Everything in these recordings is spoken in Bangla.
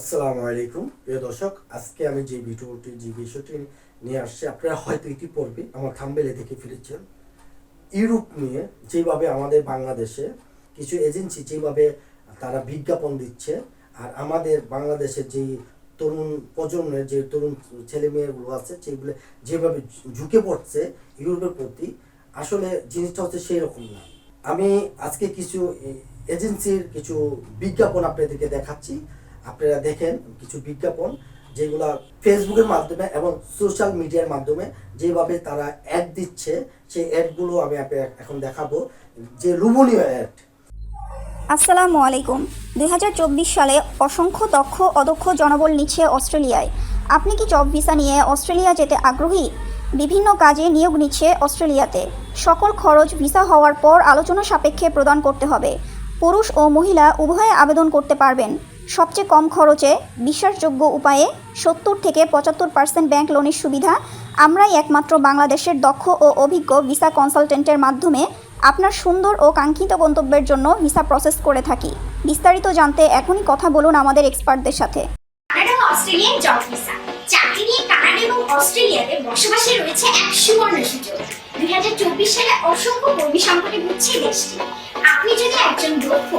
আসসালামু আলাইকুম। প্রিয় দর্শক, আজকে আমি যে ভিডিওটি, যে বিষয়টি নিয়ে আসছি, আপনারা হয়তো ইতিপূর্বে আমার থাম্বেলে দেখে ফিরেছেন ইউরোপ নিয়ে যেভাবে আমাদের বাংলাদেশে কিছু এজেন্সি যেভাবে তারা বিজ্ঞাপন দিচ্ছে, আর আমাদের বাংলাদেশের যেই তরুণ প্রজন্মের যে তরুণ ছেলে মেয়েগুলো আছে, সেগুলো যেভাবে ঝুঁকে পড়ছে ইউরোপের প্রতি, আসলে জিনিসটা হচ্ছে সেই রকম না। আমি আজকে কিছু এজেন্সির কিছু বিজ্ঞাপন আপনাদেরকে দেখাচ্ছি। আপনারা দেখেন কিছু বিজ্ঞাপন যেগুলা ফেসবুকের মাধ্যমে এবং সোশ্যাল মিডিয়ার মাধ্যমে যেভাবে তারা অ্যাড দিচ্ছে, সেই অ্যাডগুলো আমি আপনাকে এখন দেখাবো, যে লোভনীয় অ্যাড আসসালামু আলাইকুম। দু হাজার চব্বিশ সালে অসংখ্য দক্ষ, অদক্ষ জনবল নিচ্ছে অস্ট্রেলিয়ায়। আপনি কি জব ভিসা নিয়ে অস্ট্রেলিয়া যেতে আগ্রহী? বিভিন্ন কাজে নিয়োগ নিচ্ছে অস্ট্রেলিয়াতে। সকল খরচ ভিসা হওয়ার পর আলোচনা সাপেক্ষে প্রদান করতে হবে। পুরুষ ও মহিলা উভয়ে আবেদন করতে পারবেন। সবচেয়ে কম খরচে বিশ্বাসযোগ্য উপায়ে সত্তর থেকে পঁচাত্তর পার্সেন্ট ব্যাংক লোনের সুবিধা। আমরাই একমাত্র বাংলাদেশের দক্ষ ও অভিজ্ঞ ভিসা কনসালটেন্টের মাধ্যমে আপনার সুন্দর ও কাঙ্ক্ষিত গন্তব্যের জন্য ভিসা প্রসেস করে থাকি। বিস্তারিত জানতে এখনই কথা বলুন আমাদের এক্সপার্টদের সাথে। অস্ট্রেলিয়াতে বসবাসে রয়েছে এক সুবর্ণ সুযোগ। দুই সালে অসংখ্য কর্মী সংকটে ভুগছে দেশটি। আপনি যদি একজন দক্ষ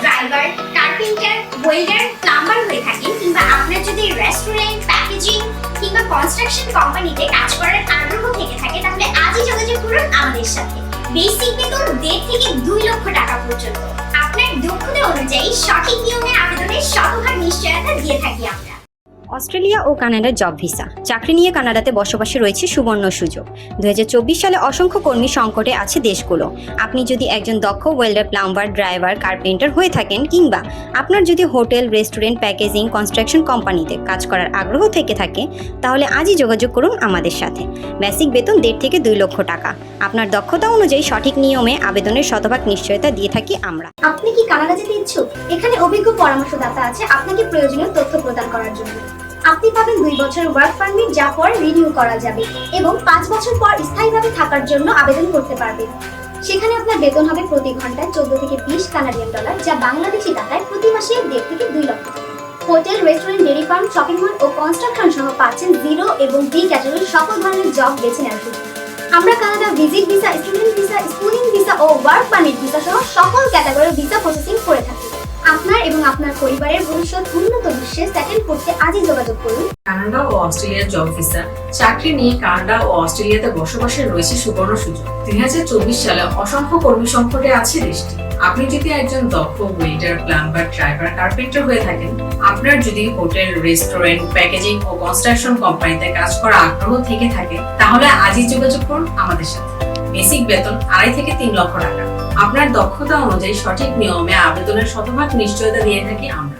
ড্রাইভার কার্পেন্টার ওয়েল্ডার প্লাম্বার হয়ে থাকেন কিংবা আপনার যদি রেস্টুরেন্ট প্যাকেজিং কিংবা কনস্ট্রাকশন কোম্পানিতে কাজ করার আগ্রহ থেকে থাকে, তাহলে আজই যোগাযোগ করুন আমাদের সাথে। বেসিক বেতন দেড় থেকে দুই লক্ষ টাকা পর্যন্ত। আপনার দক্ষতা অনুযায়ী সঠিক নিয়মে আবেদনের শতভাগ নিশ্চয়তা দিয়ে থাকি আমরা। অস্ট্রেলিয়া ও কানাডার জব ভিসা। চাকরি নিয়ে কানাডাতে বসবাসে রয়েছে সুবর্ণ সুযোগ। দুই হাজার চব্বিশ সালে অসংখ্য কর্মী সংকটে আছে দেশগুলো। আপনি যদি একজন দক্ষ ওয়েল্ডার প্লাম্বার, ড্রাইভার, কার্পেন্টার হয়ে থাকেন কিংবা আপনার যদি হোটেল, রেস্টুরেন্ট, প্যাকেজিং, কনস্ট্রাকশন কোম্পানিতে কাজ করার আগ্রহ থেকে থাকে, তাহলে আজই যোগাযোগ করুন আমাদের সাথে। বেসিক বেতন দেড় থেকে দুই লক্ষ টাকা। আপনার দক্ষতা অনুযায়ী সঠিক নিয়মে আবেদনের শতভাগ নিশ্চয়তা দিয়ে থাকি আমরা। আপনি কি কানাডা যেতে ইচ্ছুক? এখানে অভিজ্ঞ পরামর্শদাতা আছে, আপনাকে প্রয়োজনীয় তথ্য প্রদান করার জন্য। আপনি পাবেন দুই বছর ওয়ার্ক পারমিট যা পর রিনিউ করা যাবে এবং পাঁচ বছর পর স্থায়ীভাবে থাকার জন্য আবেদন করতে পারবেন। সেখানে আপনার বেতন হবে প্রতি ঘন্টায় চোদ্দ থেকে বিশ কানাডিয়ান ডলার, যা বাংলাদেশি টাকায় প্রতি মাসে দেড় থেকে দুই লক্ষ hotel restaurant dairy farm shopping mall ও কনস্ট্রাকশন সহ পাচ্ছেন জিরো এবং বি ক্যাটাগরির সকল ধরনের জব বেছে সুযোগ। আমরা Canada visit visa student visa schooling visa ও ওয়ার্ক পারমিট ভিসা সহ সকল ক্যাটাগরির ভিসা প্রসেসিং করে থাকি। আপনার এবং আপনার পরিবারের ভবিষ্যৎ উন্নত আজই যোগাযোগ করুন। কানাডা ও অস্ট্রেলিয়ার জব ভিসা চাকরি নিয়ে কানাডা ও অস্ট্রেলিয়াতে বসবাসের রয়েছে সুবর্ণ সুযোগ। দুই সালে অসংখ্য কর্মী সংকটে আছে দেশটি। আপনি যদি একজন দক্ষ ওয়েটার প্লাম্বার ড্রাইভার কার্পেন্টার হয়ে থাকেন, আপনার যদি হোটেল রেস্টুরেন্ট প্যাকেজিং ও কনস্ট্রাকশন কোম্পানিতে কাজ করার আগ্রহ থেকে থাকে, তাহলে আজই যোগাযোগ করুন আমাদের সাথে। বেসিক বেতন আড়াই থেকে তিন লক্ষ টাকা। আপনার দক্ষতা অনুযায়ী সঠিক নিয়মে আবেদনের শতভাগ নিশ্চয়তা দিয়ে থাকি আমরা।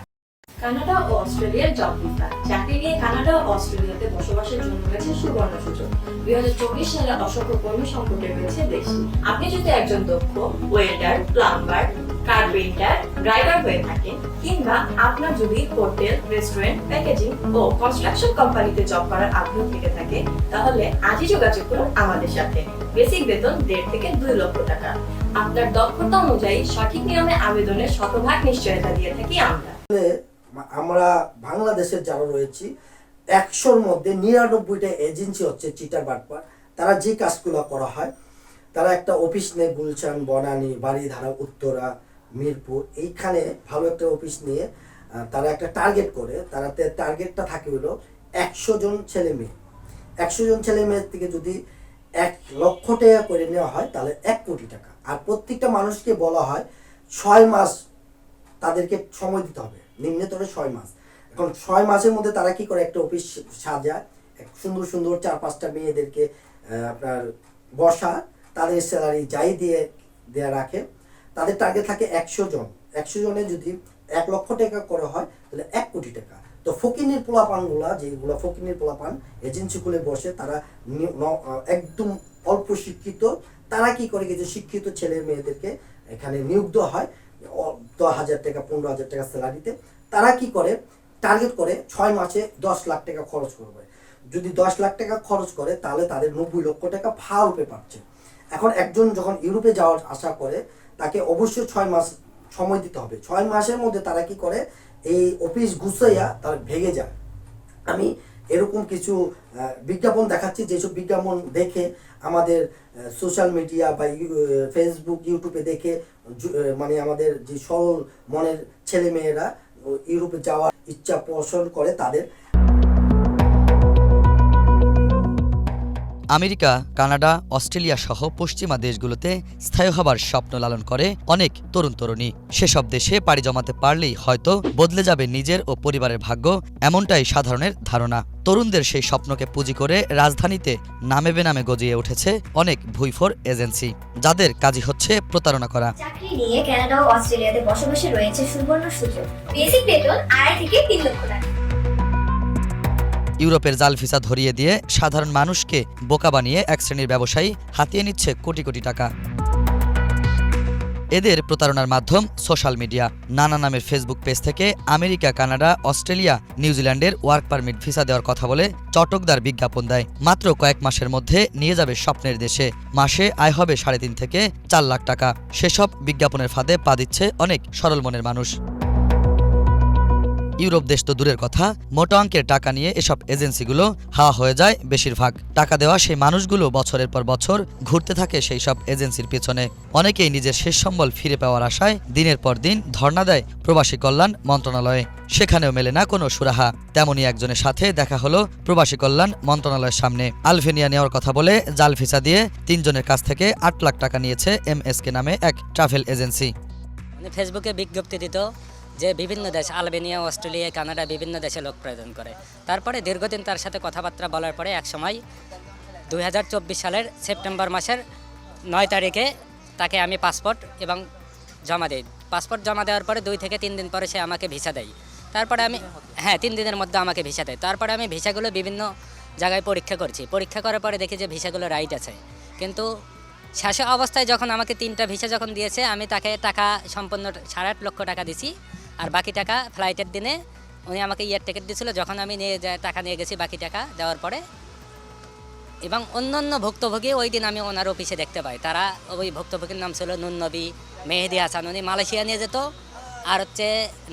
কানাডা ও অস্ট্রেলিয়ার জব ভিসা চাকরি নিয়ে কানাডা ও অস্ট্রেলিয়াতে বসবাসের জন্য রয়েছে সুবর্ণ সুযোগ। দুই হাজার চব্বিশ সালে অসংখ্য কর্মী সংকটে রয়েছে দেশ। আপনি যদি একজন দক্ষ ওয়েল্ডার প্লাম্বার, কার্পেন্টার, ড্রাইভার হয়ে থাকেন, কিংবা আপনার যদি হোটেল, রেস্টুরেন্ট, প্যাকেজিং ও কনস্ট্রাকশন কোম্পানিতে জব করার আগ্রহ থেকে থাকে, তাহলে আজই যোগাযোগ করুন আমাদের সাথে। বেসিক বেতন দেড় থেকে দুই লক্ষ টাকা। আপনার দক্ষতা অনুযায়ী সঠিক নিয়মে আবেদনের শতভাগ নিশ্চয়তা দিয়ে থাকি আমরা। আমরা বাংলাদেশের যারা রয়েছি, একশোর মধ্যে নিরানব্বইটা এজেন্সি হচ্ছে চিটার বাটপার। তারা যে কাজগুলো করা হয়, তারা একটা অফিস নেয় গুলশান, বনানী বাড়িধারা উত্তরা, মিরপুর, এইখানে ভালো একটা অফিস নিয়ে তারা একটা টার্গেট করে। তারা টার্গেটটা থাকে হলো একশো জন ছেলে মেয়ে। একশো জন ছেলে মেয়ের থেকে যদি এক লক্ষ টাকা করে নেওয়া হয়, তাহলে এক কোটি টাকা। আর প্রত্যেকটা মানুষকে বলা হয় ছয় মাস তাদেরকে সময় দিতে হবে। নিম্নতর ছয় মাস। এখন ছয় মাসের মধ্যে তারা কি করে? একটা অফিস সাজায় সুন্দর সুন্দর চার পাঁচটা মেয়েদেরকে আপনার বসা, তাদের স্যালারি যাই দিয়ে, দেয়া রাখে। তাদের টার্গেট থাকে একশো জন। একশো জনে যদি এক লক্ষ টাকা করে হয়, তাহলে এক কোটি টাকা। তো ফকিনের পোলাপানগুলা, যেগুলো ফকিনের পোলাপান এজেন্সি খুলে বসে, তারা একদম অল্প শিক্ষিত, তারা কি করে? কিছু শিক্ষিত ছেলে মেয়েদেরকে এখানে নিয়োগ হয়। দশ হাজার টাকা, পনেরো হাজার টাকা স্যালারিতে। তারা কি করে? টার্গেট করে ছয় মাসে দশ লাখ টাকা খরচ করবে। যদি দশ লাখ টাকা খরচ করে, তাহলে তাদের নব্বই লক্ষ টাকা রূপে পাচ্ছে। এখন একজন যখন ইউরোপে যাওয়ার আশা করে, তাকে অবশ্যই ছয় মাস সময় দিতে হবে। ছয় মাসের মধ্যে তারা কি করে? এই অফিস গুছাইয়া তার ভেঙে যায়। আমি এরকম কিছু বিজ্ঞাপন দেখাচ্ছি, যেসব বিজ্ঞাপন দেখে আমাদের সোশ্যাল মিডিয়া বা ফেসবুক ইউটিউবে দেখে মানে আমাদের যে সরল মনের ছেলে মেয়েরা ইউরোপে যাওয়ার ইচ্ছা পোষণ করে তাদের। আমেরিকা, কানাডা, অস্ট্রেলিয়া সহ পশ্চিমা দেশগুলোতে স্থায়ী হবার স্বপ্ন লালন করে অনেক তরুণ তরুণী। সেসব দেশে পাড়ি জমাতে পারলেই হয়তো বদলে যাবে নিজের ও পরিবারের ভাগ্য, এমনটাই সাধারণের ধারণা। তরুণদের সেই স্বপ্নকে পুঁজি করে রাজধানীতে নামে বেনামে গজিয়ে উঠেছে অনেক ভুইফোর এজেন্সি, যাদের কাজই হচ্ছে প্রতারণা করা। চাকরি নিয়ে ও অস্ট্রেলিয়াতে বসবাসে রয়েছে সুবর্ণ সুযোগ। বেসিক বেতন আড়াই থেকে তিন লক্ষ টাকা। ইউরোপের জাল ভিসা ধরিয়ে দিয়ে সাধারণ মানুষকে বোকা বানিয়ে এক শ্রেণির ব্যবসায়ী হাতিয়ে নিচ্ছে কোটি কোটি টাকা। এদের প্রতারণার মাধ্যম সোশ্যাল মিডিয়া। নানা নামের ফেসবুক পেজ থেকে আমেরিকা, কানাডা, অস্ট্রেলিয়া, নিউজিল্যান্ডের ওয়ার্ক পারমিট ভিসা দেওয়ার কথা বলে চটকদার বিজ্ঞাপন দেয়। মাত্র কয়েক মাসের মধ্যে নিয়ে যাবে স্বপ্নের দেশে। মাসে আয় হবে সাড়ে তিন থেকে চার লাখ টাকা। সেসব বিজ্ঞাপনের ফাঁদে পা দিচ্ছে অনেক সরল মনের মানুষ। ইউরোপ দেশ তো দূরের কথা, মোটা অঙ্কের টাকা নিয়ে এসব এজেন্সিগুলো হা হয়ে যায় বেশিরভাগ। টাকা দেওয়া সেই মানুষগুলো বছরের পর বছর ঘুরতে থাকে সেই সব এজেন্সির পেছনে। অনেকেই নিজের শেষ সম্বল ফিরে পাওয়ার আশায় দিনের পর দিন ধর্ণা দেয় প্রবাসী কল্যাণ মন্ত্রণালয়ে। সেখানেও মেলে না কোনো সুরাহা। তেমনই একজনের সাথে দেখা হলো প্রবাসী কল্যাণ মন্ত্রণালয়ের সামনে। আলফেনিয়া নেওয়ার কথা বলে জাল ভিসা দিয়ে তিনজনের কাছ থেকে আট লাখ টাকা নিয়েছে এমএসকে নামে এক ট্রাভেল এজেন্সি। ফেসবুকে বিজ্ঞপ্তি দিত যে বিভিন্ন দেশ, আলবেনিয়া, অস্ট্রেলিয়া, কানাডা বিভিন্ন দেশে লোক প্রয়োজন করে। তারপরে দীর্ঘদিন তার সাথে কথাবার্তা বলার পরে এক সময় দু হাজার চব্বিশ সালের সেপ্টেম্বর মাসের নয় তারিখে তাকে আমি পাসপোর্ট এবং জমা দিই। পাসপোর্ট জমা দেওয়ার পরে দুই থেকে তিন দিন পরে সে আমাকে ভিসা দেয়। তারপরে আমি হ্যাঁ তিন দিনের মধ্যে আমাকে ভিসা দেয়। তারপরে আমি ভিসাগুলো বিভিন্ন জায়গায় পরীক্ষা করছি। পরীক্ষা করার পরে দেখি যে ভিসাগুলো রাইট আছে। কিন্তু শেষ অবস্থায় যখন আমাকে তিনটা ভিসা যখন দিয়েছে, আমি তাকে টাকা সম্পূর্ণ সাড়ে আট লক্ষ টাকা দিছি। আর বাকি টাকা ফ্লাইটের দিনে উনি আমাকে ইয়ার টিকিট দিয়েছিল, যখন আমি নিয়ে টাকা নিয়ে গেছি বাকি টাকা দেওয়ার পরে। এবং অন্য অন্য ভুক্তভোগী ওই দিন আমি ওনার অফিসে দেখতে পাই। তারা ওই ভুক্তভোগীর নাম ছিল নুন নবী মেহেদি হাসান। উনি মালয়েশিয়া নিয়ে যেত, আর হচ্ছে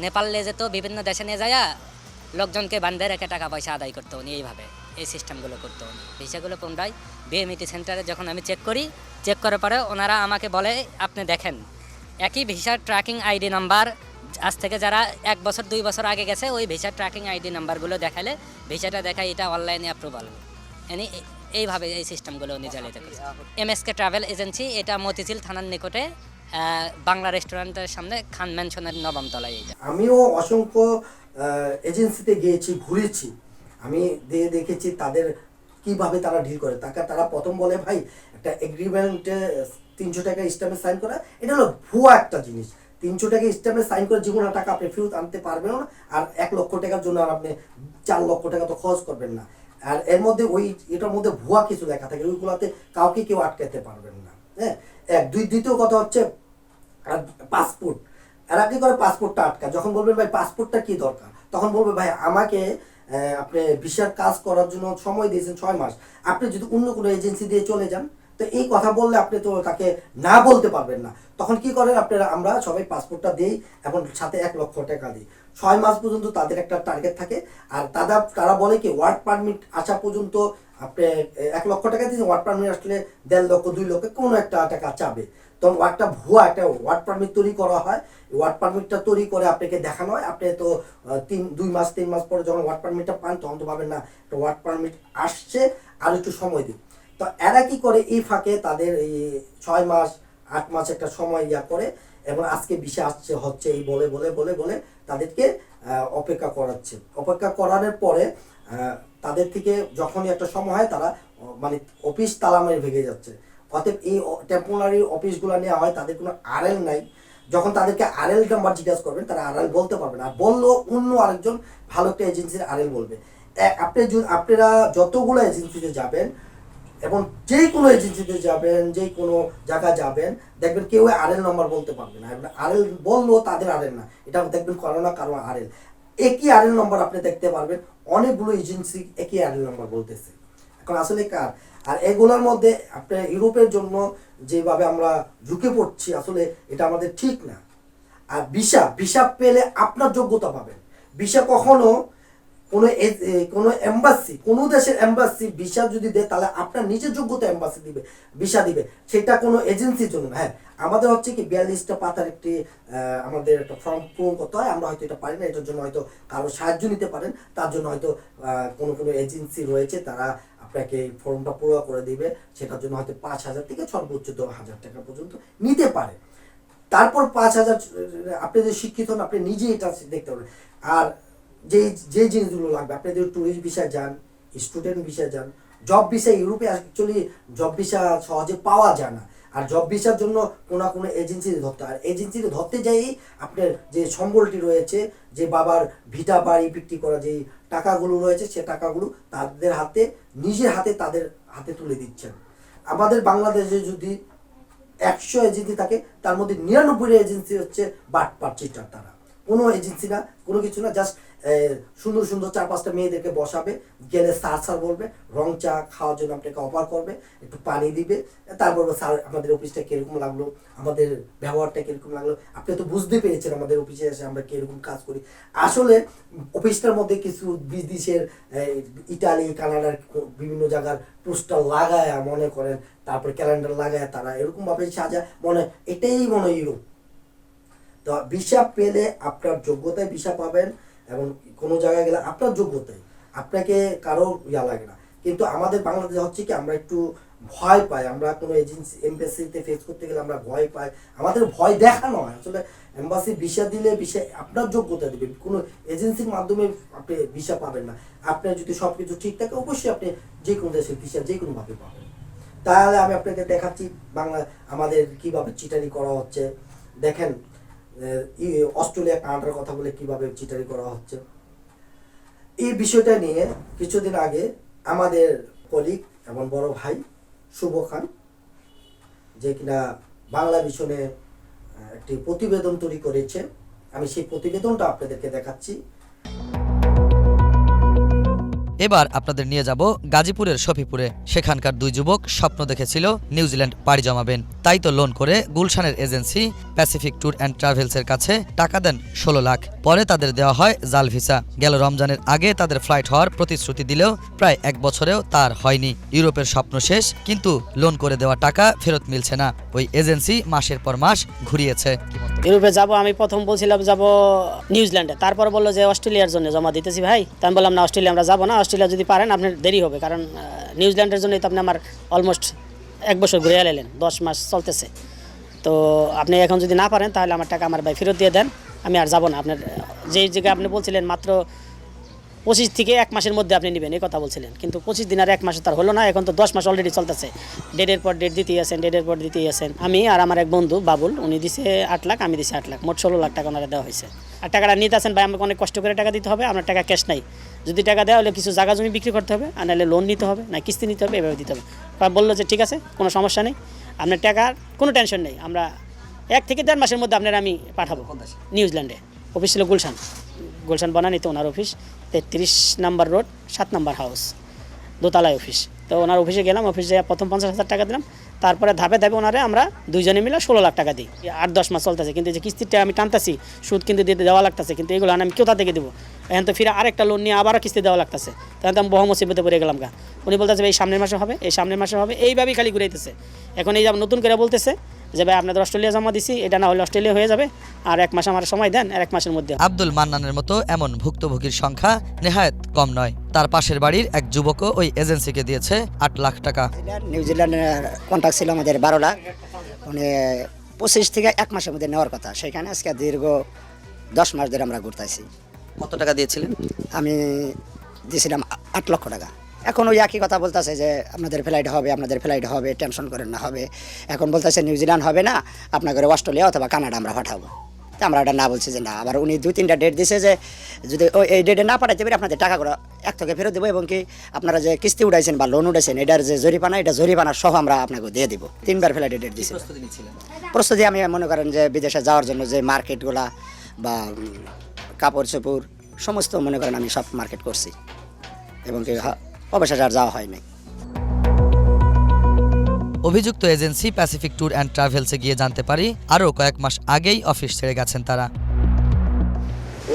নেপাল নিয়ে যেত, বিভিন্ন দেশে নিয়ে যায় লোকজনকে বান্ধে রেখে টাকা পয়সা আদায় করতো উনি এইভাবে। এই সিস্টেমগুলো করতো উনি। ভিসাগুলো পুনরায় বিএমইটি সেন্টারে যখন আমি চেক করি চেক করার পরে ওনারা আমাকে বলে, আপনি দেখেন, একই ভিসার ট্র্যাকিং আইডি নাম্বার আজ থেকে যারা এক বছর, দুই বছর আগে গেছে, ওই ভিসার ট্র্যাকিং আইডি নাম্বারগুলো দেখালে ভিসাটা দেখায় এটা অনলাইনে অ্যাপ্রুভাল এনি এইভাবে এই সিস্টেমগুলো উনি চালিয়ে করছে। এমএসকে ট্রাভেল এজেন্সি এটা মতিঝিল থানার নিকটে বাংলা রেস্টুরেন্টের সামনে খান ম্যানশনের নবম তলায় এইটা আমিও অসংখ্য এজেন্সিতে গিয়েছি, ঘুরেছি। আমি দিয়ে দেখেছি তাদের কীভাবে তারা ডিল করে। তাকে তারা প্রথম বলে, ভাই, একটা এগ্রিমেন্টে তিনশো টাকা স্ট্যাম্পে সাইন করা, এটা হলো ভুয়া একটা জিনিস। তিনশো টাকা স্ট্যাম্পে সাইন করে জীবনে টাকা আপনি ফেরত আনতে পারবেন না, আর এক লক্ষ টাকার জন্য আর আপনি চার লক্ষ টাকা তো খরচ করবেন না। আর এর মধ্যে ওই, এটার মধ্যে ভুয়া কিছু লেখা থাকে, ওইগুলোতে কাউকে কেউ আটকাতে পারবেন না হ্যাঁ? এক, দুই, দ্বিতীয় কথা হচ্ছে, আর পাসপোর্ট এরা কি করে পাসপোর্টটা আটকা, যখন বলবেন, ভাই পাসপোর্টটা কি দরকার? তখন বলবে, ভাই, আমাকে আপনি ভিসার কাজ করার জন্য সময় দিয়েছেন ছয় মাস। আপনি যদি অন্য কোনো এজেন্সি দিয়ে চলে যান তো এই কথা বললে আপনি তো তাকে না বলতে পারবেন না। তখন কি করেন আপনারা আমরা সবাই পাসপোর্টটা দিই এবং সাথে এক লক্ষ টাকা দিই। ছয় মাস পর্যন্ত তাদের একটা টার্গেট থাকে। আর তারা তারা বলে কি ওয়ার্ক পারমিট আসা পর্যন্ত আপনি এক লক্ষ টাকা দিয়েছেন ওয়ার্ক পারমিট আসলে দেড় লক্ষ, দুই লক্ষ কোনো একটা টাকা চাবে। তখন ওয়ার্কটা ভুয়া একটা ওয়ার্ক পারমিট তৈরি করা হয়। ওয়ার্ক পারমিটটা তৈরি করে আপনাকে দেখানো হয়। আপনি তো তিন, দুই মাস, তিন মাস পরে যখন ওয়ার্ক পারমিটটা পান, তখন তো ভাবেন না ওয়ার্ক পারমিট আসছে। আর একটু সময় দিন। তো এরা কি করে? এই ফাঁকে তাদের এই ছয় মাস, আট মাস একটা সময় ইয়া করে এবং আজকে বিষে আসছে, হচ্ছে এই বলে বলে বলে বলে তাদেরকে অপেক্ষা করাচ্ছে। অপেক্ষা করানোর পরে তাদের থেকে যখনই একটা সময় হয় তারা মানে অফিস তালা মেরে ভেঙে যাচ্ছে। অতএব এই টেম্পোরারি অফিসগুলো নেওয়া হয়, তাদের কোনো আরএল নাই। যখন তাদেরকে আরএল নাম্বার জিজ্ঞাসা করবেন, তারা আরএল বলতে পারবে না। আর বললেও অন্য আরেকজন ভালো একটা এজেন্সির আরএল বলবে। আপনি আপনারা যতগুলো এজেন্সিতে যাবেন এবং যে কোনো এজেন্সিতে যাবেন, যে কোনো জায়গায় যাবেন, দেখবেন কেউ আরএল নাম্বার বলতে পারবে না। আরএল বললেও তাদের আরএল না। এটা দেখবেন কারও না কারও আরএল একই আরএল নাম্বার আপনি দেখতে পারবেন। অনেকগুলো এজেন্সি একই আরএল নাম্বার বলতেছে। এখন আসলে কার? আর এগুলোর মধ্যে আপনার ইউরোপের জন্য যেভাবে আমরা ঝুঁকে পড়ছি, আসলে এটা আমাদের ঠিক না। আর ভিসা ভিসা পেলে আপনার যোগ্যতা পাবেন। ভিসা কখনো কোনো কোনো এম্বাসি কোনো দেশের এম্বাসি ভিসা যদি দেয়, তাহলে আপনার নিজের যোগ্যতা এম্বাসি দিবে ভিসা দিবে। সেটা কোনো এজেন্সির জন্য। হ্যাঁ আমাদের হচ্ছে কি বিয়াল্লিশটা পাতার একটি আমাদের একটা ফর্ম পূরণ করতে হয়। আমরা হয়তো এটা পারি না, এটার জন্য হয়তো কারও সাহায্য নিতে পারেন। তার জন্য হয়তো কোনো কোনো এজেন্সি রয়েছে, তারা আপনাকে এই ফর্মটা পুরো করে দিবে। সেটার জন্য হয়তো পাঁচ হাজার থেকে সর্বোচ্চ দশ হাজার টাকা পর্যন্ত নিতে পারে। তারপর পাঁচ হাজার, আপনি যদি শিক্ষিত হন, আপনি নিজে এটা দেখতে পারেন আর যে যে জিনিসগুলো লাগবে আপনি যদি ট্যুরিস্ট ভিসা যান স্টুডেন্ট ভিসা যান জব ভিসা ইউরোপে অ্যাকচুয়ালি জব ভিসা সহজে পাওয়া যায় না। আর জব ভিসার জন্য কোনো কোনো এজেন্সিতে ধরতে আর এজেন্সিতে ধরতে যাই, আপনার যে সম্বলটি রয়েছে, যে বাবার ভিটা বাড়ি বিক্রি করা যে টাকাগুলো রয়েছে, সে টাকাগুলো তাদের হাতে, নিজের হাতে তাদের হাতে তুলে দিচ্ছেন। আমাদের বাংলাদেশে যদি একশো এজেন্সি থাকে, তার মধ্যে নিরানব্বই এজেন্সি হচ্ছে বাটপার চিটার তারা। কোনো এজেন্সি না, কোনো কিছু না জাস্ট সুন্দর সুন্দর চার পাঁচটা মেয়েদেরকে বসাবে, গেলে স্যার স্যার বলবে, রং চা খাওয়ার জন্য আপনাকে অফার করবে, একটু পানি দিবে, তারপর স্যার, আমাদের অফিসটা কীরকম লাগল? আমাদের ব্যবহারটা কীরকম লাগল? আপনি তো বুঝতে পেরেছেন আমাদের অফিসে এসে আমরা কীরকম কাজ করি। আসলে অফিসটার মধ্যে কিছু বিদেশের ইটালি কানাডার বিভিন্ন জায়গার পোস্টার লাগায় মনে করেন, তারপর ক্যালেন্ডার লাগায় তারা এরকম ভাবে সাজায় মনে, এটাই মনে ইউরোপ তো ভিসা পেলে আপনার যোগ্যতায় ভিসা পাবেন এবং কোনো জায়গায় গেলে আপনার যোগ্যতায় আপনাকে কারও ইয়া লাগে না। কিন্তু আমাদের বাংলাদেশে হচ্ছে কি, আমরা একটু ভয় পাই। আমরা কোনো এজেন্সি, এম্বাসিতে ফেস করতে গেলে আমরা ভয় পাই। আমাদের ভয় দেখানো হয়। আসলে এম্বাসি ভিসা দিলে ভিসা, আপনার যোগ্যতা দিবে। কোনো এজেন্সির মাধ্যমে আপনি ভিসা পাবেন না। আপনার যদি সব কিছু ঠিক থাকে, অবশ্যই আপনি যে কোনো দেশের ভিসা যে কোনোভাবে পাবেন। তাহলে আমি আপনাকে দেখাচ্ছি বাংলা, আমাদের কীভাবে চিটারি করা হচ্ছে। দেখেন অস্ট্রেলিয়া কানাডার কথা বলে কীভাবে চিটারি করা হচ্ছে। এই বিষয়টা নিয়ে কিছুদিন আগে আমাদের কলিগ এবং বড় ভাই শুভ খান, যে কিনা বাংলা মিশনে একটি প্রতিবেদন তৈরি করেছে। আমি সেই প্রতিবেদনটা আপনাদেরকে দেখাচ্ছি। এবার আপনাদের নিয়ে যাব গাজীপুরের শফিপুরে। সেখানকার দুই যুবক স্বপ্ন দেখেছিল নিউজিল্যান্ড পাড়ি জমাবেন। তাই তো লোন করে গুলশানের এজেন্সি প্যাসিফিক ট্যুর অ্যান্ড ট্রাভেলসের কাছে টাকা দেন ষোলো লাখ। পরে তাদের দেওয়া হয় জাল ভিসা। গেল রমজানের আগে তাদের ফ্লাইট হওয়ার প্রতিশ্রুতি দিলেও প্রায় এক বছরেও তার হয়নি। ইউরোপের স্বপ্ন শেষ, কিন্তু লোন করে দেওয়া টাকা ফেরত মিলছে না। ওই এজেন্সি মাসের পর মাস ঘুরিয়েছে। ইউরোপে যাব, আমি প্রথম বলছিলাম যাব নিউজিল্যান্ডে। তারপর বলল যে অস্ট্রেলিয়ার জন্য জমা দিতেছি ভাই। তা আমি বললাম, না, অস্ট্রেলিয়া আমরা যাব না অস্ট্রেলিয়া যদি পারেন, আপনার দেরি হবে। কারণ নিউজিল্যান্ডের জন্যই তো আপনি আমার অলমোস্ট এক বছর ঘুরে এলেন, দশ মাস চলতেছে। তো আপনি এখন যদি না পারেন, তাহলে আমার টাকা আমার ভাই ফেরত দিয়ে দেন, আমি আর যাব না। আপনার যেই জায়গায় আপনি বলছিলেন, মাত্র পঁচিশ থেকে এক মাসের মধ্যে আপনি নেবেন এই কথা বলছিলেন। কিন্তু পঁচিশ দিন আর এক মাসে তার হলো না এখন তো দশ মাস অলরেডি চলতেছে। ডেটের পর ডেট দিতেই আছেন ডেটের পর দিতেই আছেন। আমি আর আমার এক বন্ধু বাবুল উনি দিছে আট লাখ আমি দিছি আট লাখ মোট ষোলো লাখ টাকা ওনারা দেওয়া হয়েছে। আর টাকাটা নিতে আসেন ভাই আমাকে অনেক কষ্ট করে টাকা দিতে হবে আপনার টাকা ক্যাশ নাই। যদি টাকা দেওয়া হলে কিছু জায়গা জমি বিক্রি করতে হবে আর নাহলে লোন নিতে হবে না কিস্তি নিতে হবে এভাবে দিতে হবে। বলল যে ঠিক আছে কোনো সমস্যা নেই। আপনার টাকার কোনো টেনশন নেই আমরা এক থেকে দেড় মাসের মধ্যে আপনার আমি পাঠাবো। নিউজিল্যান্ডে। অফিস ছিল গুলশান। গুলশান বনানীতে ওনার অফিস। তেত্রিশ নাম্বার রোড সাত নাম্বার হাউস দোতলায় অফিস। তো ওনার অফিসে গেলাম, অফিসে প্রথম পঞ্চাশ হাজার টাকা দিলাম। তারপরে ধাপে ধাপে ওনারে আমরা দুইজনে মিলে ষোলো লাখ টাকা দিই। আট দশ মাস চলতেছে, কিন্তু যে কিস্তিটা আমি টানতেছি, সুদ কিন্তু দিতে দেওয়া লাগতেছে, কিন্তু এগুলো আমি কোথা থেকে দেবো? এখন তো ফিরে আরেকটা লোন নিয়ে আবারও কিস্তি দেওয়া লাগতেছে। তখন তো আমি বহু মুসিবতে পড়ে গেলাম গা। উনি বলতেছে এই সামনের মাসে হবে, এই সামনের মাসে হবে। এইভাবেই খালি ঘুরাইতেছে। এখন এই যে নতুন করে বলতেছে যে, ভাই, আপনাদের অস্ট্রেলিয়া জমা দিছি, এটা না হলে অস্ট্রেলিয়া হয়ে যাবে, আর এক মাস আমার সময় দেন, আর এক মাসের মধ্যে। আব্দুল মান্নানের মতো এমন ভুক্তভোগীর সংখ্যা নেহায়েত কম নয়। তার পাশের বাড়ির এক যুবকও ওই এজেন্সিকে দিয়েছে আট লাখ টাকা। নিউজিল্যান্ডের কন্ট্যাক্ট ছিল আমাদের বারো লাখ। মানে পঁচিশ থেকে এক মাসের মধ্যে নেওয়ার কথা। সেখানে আজকে দীর্ঘ দশ মাস ধরে আমরা ঘুরতেছি। কত টাকা দিয়েছিলেন? আমি দিয়েছিলাম আট লক্ষ টাকা। এখন ওই একই কথা বলতেছে যে আপনাদের ফ্লাইট হবে আপনাদের ফ্লাইট হবে টেনশন করেন না হবে। এখন বলতেছে নিউজিল্যান্ড হবে না আপনাকে অস্ট্রেলিয়া অথবা কানাডা আমরা পাঠাবো। তা আমরা ওটা না বলছি যে না আবার উনি দুই তিনটা ডেট দিছে যে যদি ওই এই ডেটে না পাঠাইতে পারি আপনাদের টাকাগুলো এক থেকে ফেরত দেবো এবং কি আপনারা যে কিস্তি উঠাইছেন বা লোন উঠাইছেন এটার যে জরিপানা এটা জরিপানা সহ আমরা আপনাকে দিয়ে দিব। তিনবার ফ্লাইটে ডেট দিয়েছি প্রস্তুতি আমি মনে করেন যে বিদেশে যাওয়ার জন্য যে মার্কেটগুলা বা কাপড় চোপড় সমস্ত মনে করেন আমি সব মার্কেট করছি। এবং কি অবশেষে আর যাওয়া হয়নি অভিযুক্ত এজেন্সি প্যাসিফিক ট্যুর অ্যান্ড ট্রাভেলসে গিয়ে জানতে পারি আরও কয়েক মাস আগেই অফিস ছেড়ে গেছেন তারা।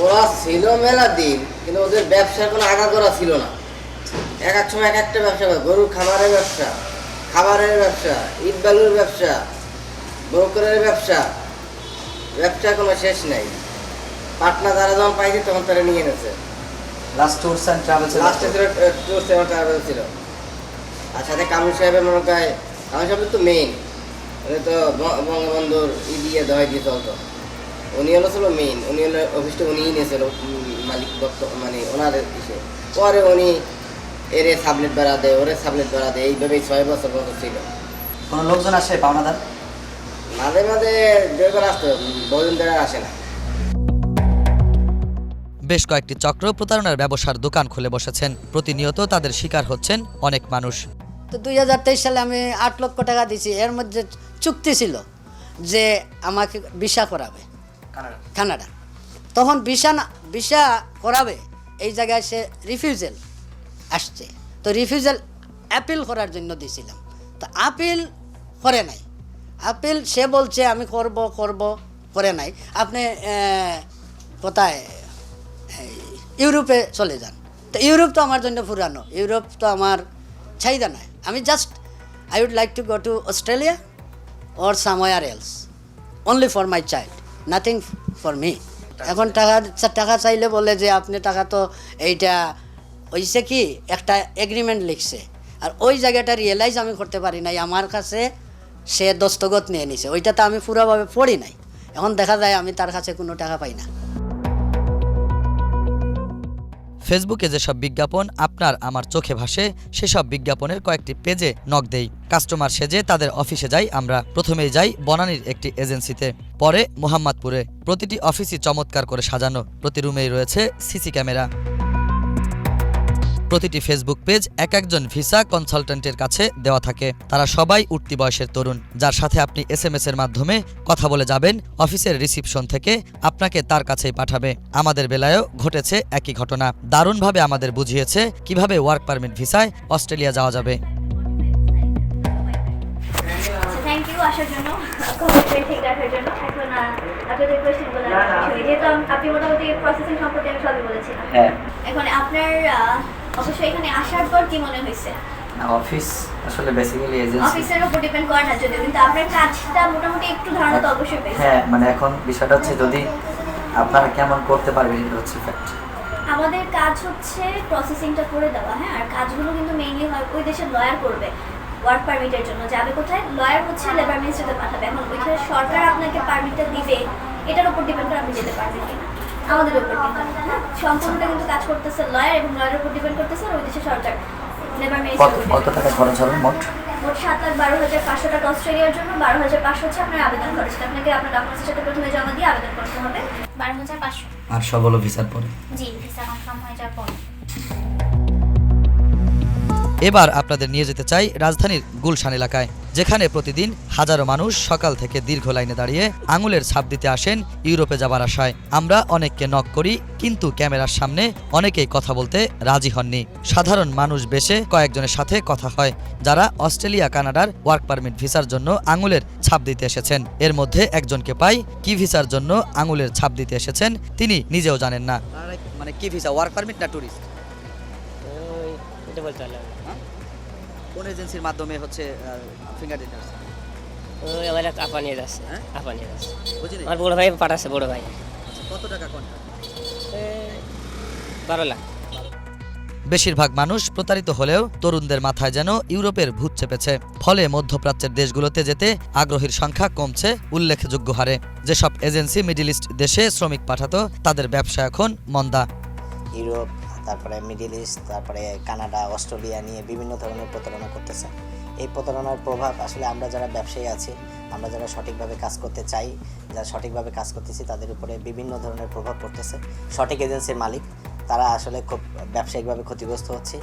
ওরা ছিল মেলা দিন কিন্তু ওদের ব্যবসার কোনো আগা করা ছিল না। এক এক সময় এক একটা ব্যবসা করে গরুর খামারের ব্যবসা খাবারের ব্যবসা ইট বালুর ব্যবসা ব্রোকারের ব্যবসা। ব্যবসা কোনো শেষ নেই। পাটনা তারা যখন পাইছে তখন তারা নিয়ে এনেছে। লাস্ট ট্যুরস অ্যান্ড ট্রাভেলস লাস্টে ছিল ট্যুর সেভেন ট্রাভেল ছিল। আর সাথে কামরুল সাহেবের মনে হয় কামরুল সাহেব তো মেইন উনি তো বঙ্গবন্ধুর ই দিয়ে দয় দিয়ে চলতো। উনি হলো ছিল মেইন উনি হলো অফিসটা উনিই নিয়েছিল মালিক বক্ত- মানে ওনার ইসে। পরে উনি এরে সাবলেট বেড়া দেয় ওরে সাবলেট বেড়া দেয় এইভাবেই ছয় বছর মতো ছিল। কোনো লোকজন আসে পাওনাদার মাঝে মাঝে করে আসতো বহুদিন ধরে আর আসে না। বেশ কয়েকটি চক্র প্রতারণার ব্যবসার দোকান খুলে বসেছেন। প্রতিনিয়ত তাদের শিকার হচ্ছেন অনেক মানুষ। তো দুই হাজার তেইশ সালে আমি আট লক্ষ টাকা দিয়েছি। এর মধ্যে চুক্তি ছিল যে আমাকে ভিসা করাবে। কানাডা। তখন ভিসা না ভিসা করাবে এই জায়গায় সে রিফিউজেল আসছে। তো রিফিউজেল অ্যাপিল করার জন্য দিয়েছিলাম। তো আপিল করে নাই। আপিল সে বলছে আমি করব করব। করে নাই। আপনি কোথায়? ইউরোপে চলে যান। তো ইউরোপ তো আমার জন্য পুরানো। ইউরোপ তো আমার চাহিদা নয় আমি just I would like to go to Australia or somewhere else only for my child nothing for me এখন টাকা টাকা চাইলে বলে যে আপনি টাকা তো এইটা হইছে কি একটা এগ্রিমেন্ট লিখছে। আর ওই জায়গাটা রিয়েলাইজ আমি করতে পারি নাই আমার কাছে সে দস্তগত নিয়ে নিছে। ওইটা তো আমি পুরোভাবে পড়ি নাই। এখন দেখা যায় আমি তার কাছে কোনো টাকা পাই না। ফেসবুকে যেসব বিজ্ঞাপন আপনার আমার চোখে ভাসে, সেসব বিজ্ঞাপনের কয়েকটি পেজে নক দেই। কাস্টমার সেজে তাদের অফিসে যাই আমরা। প্রথমেই যাই বনানীর একটি এজেন্সিতে, পরে মোহাম্মদপুরে। প্রতিটি অফিসই চমৎকার করে সাজানো। প্রতি রুমেই রয়েছে সিসি ক্যামেরা। প্রতিটি ফেসবুক পেজ এক একজন ভিসা কনসালটেন্টের কাছে দেওয়া থাকে। তারা সবাই উঠতি বয়সের তরুণ যার সাথে আপনি এস এম এর মাধ্যমে কথা বলে যাবেন অফিসের রিসিপশন থেকে আপনাকে তার কাছেই পাঠাবে। আমাদের বেলায়ও ঘটেছে একই ঘটনা। দারুণভাবে আমাদের বুঝিয়েছে কীভাবে ওয়ার্ক পারমিট ভিসায় অস্ট্রেলিয়া যাওয়া যাবে। আসার জন্য। কমেন্টে ঠিক রাখার জন্য। এখন আপনাদের কোয়েশ্চেনগুলো যেহেতু আপনি মোটামুটি প্রসেসিং সম্পর্কে আমি সবই বলেছিলাম হ্যাঁ। এখন আপনার আহ, অবশ্যই এখানে আসার পর কি মনে হয়েছে? অফিস আসলে বেসিক্যালি এজেন্সি অফিসের উপর ডিপেন্ড করে না যদিও কিন্তু আপনার কাজটা মোটামুটি একটু ধারণা তো অবশ্যই পেয়েছে হ্যাঁ মানে এখন বিষয়টা হচ্ছে যদি আপনারা কেমন করতে পারবেন এটা হচ্ছে ফ্যাক্ট আমাদের কাজ হচ্ছে প্রসেসিংটা করে দেওয়া হ্যাঁ? আর কাজগুলো কিন্তু মেইনলি হয় ওই দেশের লয়ার করবে ওয়ার্ক পারমিটের জন্য। যাবে কোথায়? লয়ার হচ্ছে লেবার মিনিস্ট্রিতে পাঠাবে। এখন ওইখানে সরকার আপনাকে পারমিটটা দিবে এটার উপর ডিপেন্ড করে আপনি যেতে পারবেন কিনা। আমাদের হ্যাঁ সম্পূর্ণটা কিন্তু কাজ করতেছে লয়ার এবং লয়ারের উপর ডিপেন্ড করতেছে ওই দেশের সরকার কত টাকা খরচ হবে মোট? মোট সাত লাখ বারো হাজার পাঁচশো টাকা অস্ট্রেলিয়ার জন্য বারো হাজার পাঁচশো হচ্ছে আপনার আবেদন খরচটা আপনাকে আপনার ডকুমেন্টসের সাথে প্রথমে জমা দিয়ে আবেদন করতে হবে। বারো হাজার পাঁচশো। আর সব হলো ভিসার পরে? জি ভিসা কনফার্ম হয়ে যাওয়ার পর। এবার আপনাদের নিয়ে যেতে চাই রাজধানীর গুলশান এলাকায় যেখানে প্রতিদিন হাজারো মানুষ সকাল থেকে দীর্ঘ লাইনে দাঁড়িয়ে আঙুলের ছাপ দিতে আসেন ইউরোপে যাবার আশায়। আমরা অনেককে নক করি কিন্তু ক্যামেরার সামনে অনেকেই কথা বলতে রাজি হননি। সাধারণ মানুষ বেশে কয়েকজনের সাথে কথা হয় যারা অস্ট্রেলিয়া কানাডার ওয়ার্ক পারমিট ভিসার জন্য আঙুলের ছাপ দিতে এসেছেন। এর মধ্যে একজনকে পাই কি ভিসার জন্য আঙুলের ছাপ দিতে এসেছেন তিনি নিজেও জানেন না। মানে কি ভিসা ওয়ার্ক পারমিট না ট্যুরিস্ট এটা বলতে কোন এজেন্সির মাধ্যমে হচ্ছে ফিঙ্গার দিতে আসছে ওই আমার এক আপা নিয়ে যাচ্ছে হ্যাঁ? আপা নিয়ে যাচ্ছে বুঝিনি? আমার বড় ভাই পাঠাচ্ছে বড় ভাই। কত টাকা কন্ট্রাক্ট বারো লাখ। বেশিরভাগ মানুষ প্রতারিত হলেও তরুণদের মাথায় যেন ইউরোপের ভূত চেপেছে। ফলে মধ্যপ্রাচ্যের দেশগুলোতে যেতে আগ্রহীর সংখ্যা কমছে উল্লেখযোগ্য হারে। যেসব এজেন্সি মিডিল ইস্ট দেশে শ্রমিক পাঠাতো তাদের ব্যবসা এখন মন্দা। ইউরোপ তারপরে মিডিল ইস্ট, তারপরে কানাডা, অস্ট্রেলিয়া নিয়ে বিভিন্ন ধরনের প্রতারণা করতেছে। এই প্রতারণার প্রভাব আসলে আমরা যারা ব্যবসায়ী আছি, আমরা যারা সঠিকভাবে কাজ করতে চাই, যারা সঠিকভাবে কাজ করতেছি, তাদের উপরে বিভিন্ন ধরনের প্রভাব পড়তেছে। সঠিক এজেন্সির মালিক, তারা আসলে খুব ব্যবসায়িকভাবে ক্ষতিগ্রস্ত হচ্ছে।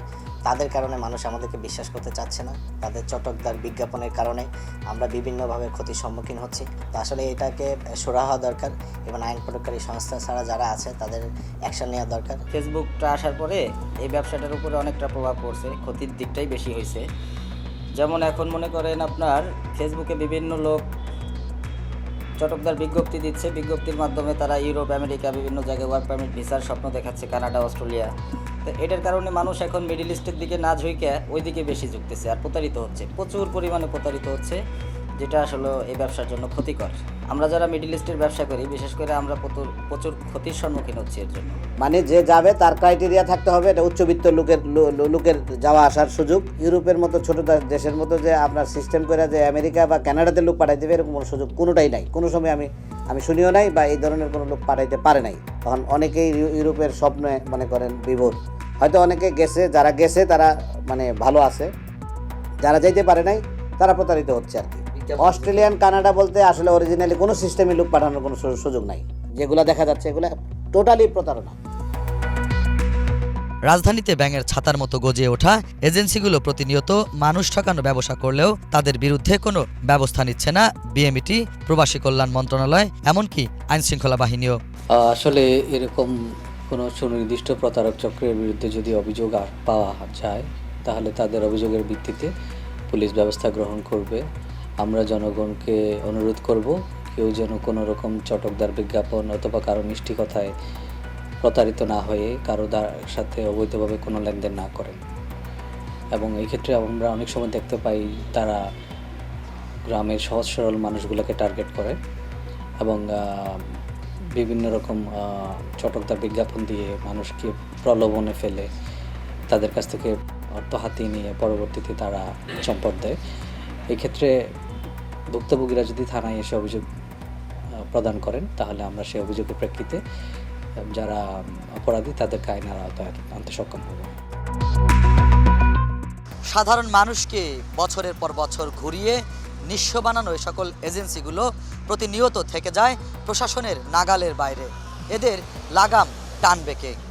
তাদের কারণে মানুষ আমাদেরকে বিশ্বাস করতে চাচ্ছে না। তাদের চটকদার বিজ্ঞাপনের কারণে আমরা বিভিন্নভাবে ক্ষতির সম্মুখীন হচ্ছি। তো আসলে এটাকে সুরা হওয়া দরকার এবং আইন প্রয়োগকারী সংস্থা ছাড়া যারা আছে, তাদের অ্যাকশন নেওয়া দরকার। ফেসবুকটা আসার পরে এই ব্যবসাটার উপরে অনেকটা প্রভাব পড়ছে, ক্ষতির দিকটাই বেশি হয়েছে। যেমন এখন মনে করেন আপনার ফেসবুকে বিভিন্ন লোক চটকদার বিজ্ঞপ্তি দিচ্ছে। বিজ্ঞপ্তির মাধ্যমে তারা ইউরোপ আমেরিকা বিভিন্ন জায়গায় ওয়ার্ক পারমিট ভিসার স্বপ্ন দেখাচ্ছে কানাডা অস্ট্রেলিয়া তো এটার কারণে মানুষ এখন মিডিল ইস্টের দিকে না ঝুঁকে ওই দিকে বেশি ঝুঁকতেছে আর প্রতারিত হচ্ছে। প্রচুর পরিমাণে প্রতারিত হচ্ছে, যেটা আসলে এই ব্যবসার জন্য ক্ষতিকর। আমরা যারা মিডিল ইস্টের ব্যবসা করি, বিশেষ করে আমরা প্রচুর প্রচুর ক্ষতির সম্মুখীন হচ্ছি এর জন্য। মানে যে যাবে তার ক্রাইটেরিয়া থাকতে হবে, এটা উচ্চবিত্ত লোকের লোকের যাওয়া আসার সুযোগ। ইউরোপের মতো ছোট দেশের মতো যে আপনার সিস্টেম করে যে আমেরিকা বা কানাডাতে লোক পাঠাই দেবে, এরকম কোনো সুযোগ কোনোটাই নাই। কোনো সময় আমি আমি শুনিও নাই বা এই ধরনের কোনো লোক পাঠাইতে পারে নাই। তখন অনেকেই ইউ- ইউরোপের স্বপ্নে মনে করেন বিভোর। হয়তো অনেকে গেছে যারা গেছে তারা মানে ভালো আছে। যারা যাইতে পারে নাই তারা প্রতারিত হচ্ছে আর কি। অস্ট্রেলিয়ান কানাডা বলতে আসলে অরিজিনালি কোনো সিস্টেমে লোক পাঠানোর কোনো সুযোগ নাই। যেগুলো দেখা যাচ্ছে এগুলো টোটালি প্রতারণা। রাজধানীতে ব্যাঙের ছাতার মতো গজিয়ে ওঠা এজেন্সিগুলো প্রতিনিয়ত মানুষ ঠকানো ব্যবসা করলেও তাদের বিরুদ্ধে কোনো ব্যবস্থা নিচ্ছে না বিএমইটি, প্রবাসী কল্যাণ মন্ত্রণালয়, এমনকি আইনশৃঙ্খলা বাহিনীও। আসলে এরকম কোনো সুনির্দিষ্ট প্রতারক চক্রের বিরুদ্ধে যদি অভিযোগ পাওয়া যায়, তাহলে তাদের অভিযোগের ভিত্তিতে পুলিশ ব্যবস্থা গ্রহণ করবে। আমরা জনগণকে অনুরোধ করব, কেউ যেন কোনো রকম চটকদার বিজ্ঞাপন অথবা কারও মিষ্টি কথায় প্রতারিত না হয়ে কারও সাথে অবৈধভাবে কোনো লেনদেন না করেন। এবং এই ক্ষেত্রে আমরা অনেক সময় দেখতে পাই তারা গ্রামের সহজ সরল মানুষগুলোকে টার্গেট করে এবং বিভিন্ন রকম চটকদার বিজ্ঞাপন দিয়ে মানুষকে প্রলোভনে ফেলে তাদের কাছ থেকে অর্থ হাতিয়ে নিয়ে পরবর্তীতে তারা সম্পদ দেয়। এক্ষেত্রে ভুক্তভোগীরা যদি থানায় এসে অভিযোগ প্রদান করেন তাহলে আমরা সেই অভিযোগের প্রেক্ষিতে যারা অপরাধী, তাদেরকে আইনের আওতায় আনতে সক্ষম হব। সাধারণ মানুষকে বছরের পর বছর ঘুরিয়ে নিঃস্ব বানানো এই সকল এজেন্সিগুলো প্রতিনিয়ত থেকে যায় প্রশাসনের নাগালের বাইরে। এদের লাগাম টানবে কে?